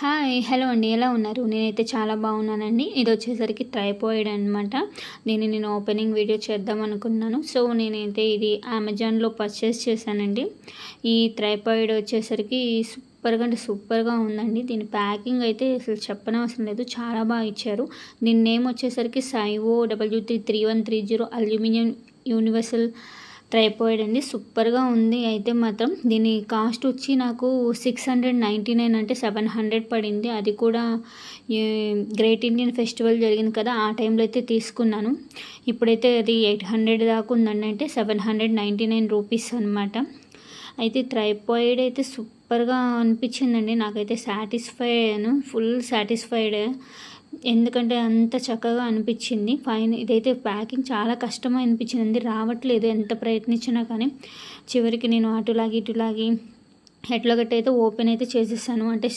Hi hello అండి. ఎలా ఉన్నారు? నేనైతే చాలా బాగున్నానండి. ఇది వచ్చేసరికి ట్రైపోయిడ్ అనమాట దీన్ని నేను ఓపెనింగ్ వీడియో చేద్దాం అనుకున్నాను. సో నేనైతే ఇది అమెజాన్లో పర్చేస్ చేశానండి. ఈ ట్రైపాయిడ్ వచ్చేసరికి సూపర్గా అంటే సూపర్గా ఉందండి. దీని ప్యాకింగ్ అయితే అసలు చెప్పనవసరం లేదు. చాలా బాగా ఇచ్చారు. దీని నేమ్ వచ్చేసరికి సైవో W three three one three zero aluminium universal tripod అండి సూపర్గా ఉంది. అయితే మాత్రం దీని కాస్ట్ వచ్చి నాకు సిక్స్ హండ్రెడ్ నైంటీ నైన్ అంటే సెవెన్ హండ్రెడ్ పడింది. అది కూడా గ్రేట్ ఇండియన్ ఫెస్టివల్ జరిగింది కదా ఆ టైంలో అయితే తీసుకున్నాను. ఇప్పుడైతే అది ఎయిట్ హండ్రెడ్ దాకా ఉందండి. అంటే seven hundred ninety nine rupees అనమాట అయితే ట్రైపాయిడ్ అయితే సూపర్గా అనిపించిందండి. నాకైతే సాటిస్ఫై అయ్యాను. Full satisfied. ఎందుకంటే అంత చక్కగా అనిపించింది. ఫైన్ ఇదైతే ప్యాకింగ్ చాలా కష్టం అనిపించింది. రావట్లేదు ఎంత ప్రయత్నించినా కానీ చివరికి నేను అటులాగి ఇటులాగి ఎట్లాగట్టు అయితే ఓపెన్ అయితే చేసేసాను. అంటే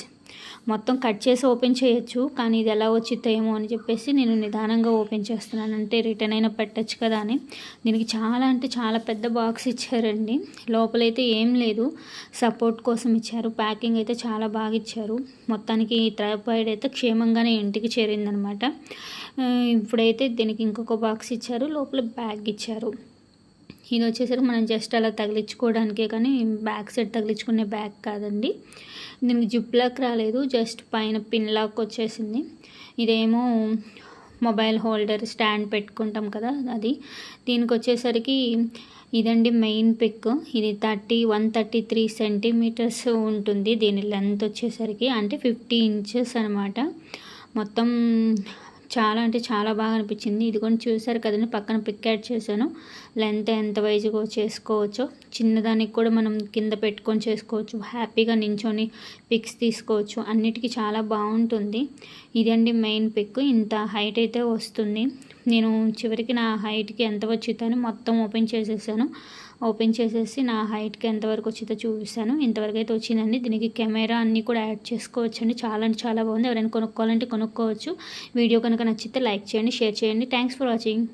మొత్తం కట్ చేసి ఓపెన్ చేయొచ్చు కానీ ఇది ఎలా వచ్చిద్దో ఏమో అని చెప్పేసి నేను నిదానంగా ఓపెన్ చేస్తున్నాను. అంటే రిటర్న్ అయినా పెట్టచ్చు కదా అని. దీనికి చాలా అంటే చాలా పెద్ద బాక్స్ ఇచ్చారండి. లోపలైతే ఏం లేదు. సపోర్ట్ కోసం ఇచ్చారు. ప్యాకింగ్ అయితే చాలా బాగా ఇచ్చారు. మొత్తానికి త్రైపాయిడ్ అయితే క్షేమంగానే ఇంటికి చేరిందనమాట. ఇప్పుడైతే దీనికి ఇంకొక బాక్స్ ఇచ్చారు. లోపల బ్యాగ్ ఇచ్చారు. ఇది వచ్చేసరికి మనం జస్ట్ అలా తగిలించుకోవడానికే కానీ బ్యాక్ సైడ్ తగిలించుకునే బ్యాగ్ కాదండి. దీనికి జిప్ లాక్ రాలేదు జస్ట్ పైన పిన్ లాక్ వచ్చేసింది. ఇదేమో మొబైల్ హోల్డర్ స్టాండ్ పెట్టుకుంటాం కదా అది. దీనికి వచ్చేసరికి ఇదండి మెయిన్ పిక్. ఇది thirty one thirty three centimetres ఉంటుంది. దీని లెంత్ వచ్చేసరికి అంటే ఫిఫ్టీ ఇంచెస్ అనమాట మొత్తం చాలా అంటే చాలా బాగా అనిపించింది. ఇది కూడా చూసారు కదండి పక్కన పిక్ యాడ్ చేశాను. లెంత్ ఎంత వైజ్గా చేసుకోవచ్చో చిన్నదానికి కూడా మనం కింద పెట్టుకొని చేసుకోవచ్చు హ్యాపీగా నించొని పిక్స్ తీసుకోవచ్చు అన్నిటికీ చాలా బాగుంటుంది. ఇదండి మెయిన్ పిక్. ఇంత హైట్ అయితే వస్తుంది. నేను చివరికి నా హైట్కి ఎంత వచ్చిందని మొత్తం ఓపెన్ చేసేసాను. ఓపెన్ చేసేసి నా హైట్కి ఎంతవరకు వచ్చిందో చూపిస్తాను. ఇంతవరకు అయితే వచ్చిందండి. దీనికి కెమెరా అన్నీ కూడా యాడ్ చేసుకోవచ్చండి. చాలా అంటే చాలా బాగుంది. ఎవరైనా కొనుక్కోవాలంటే కొనుక్కోవచ్చు. వీడియో కనుక నచ్చితే లైక్ చేయండి షేర్ చేయండి. Thanks for watching.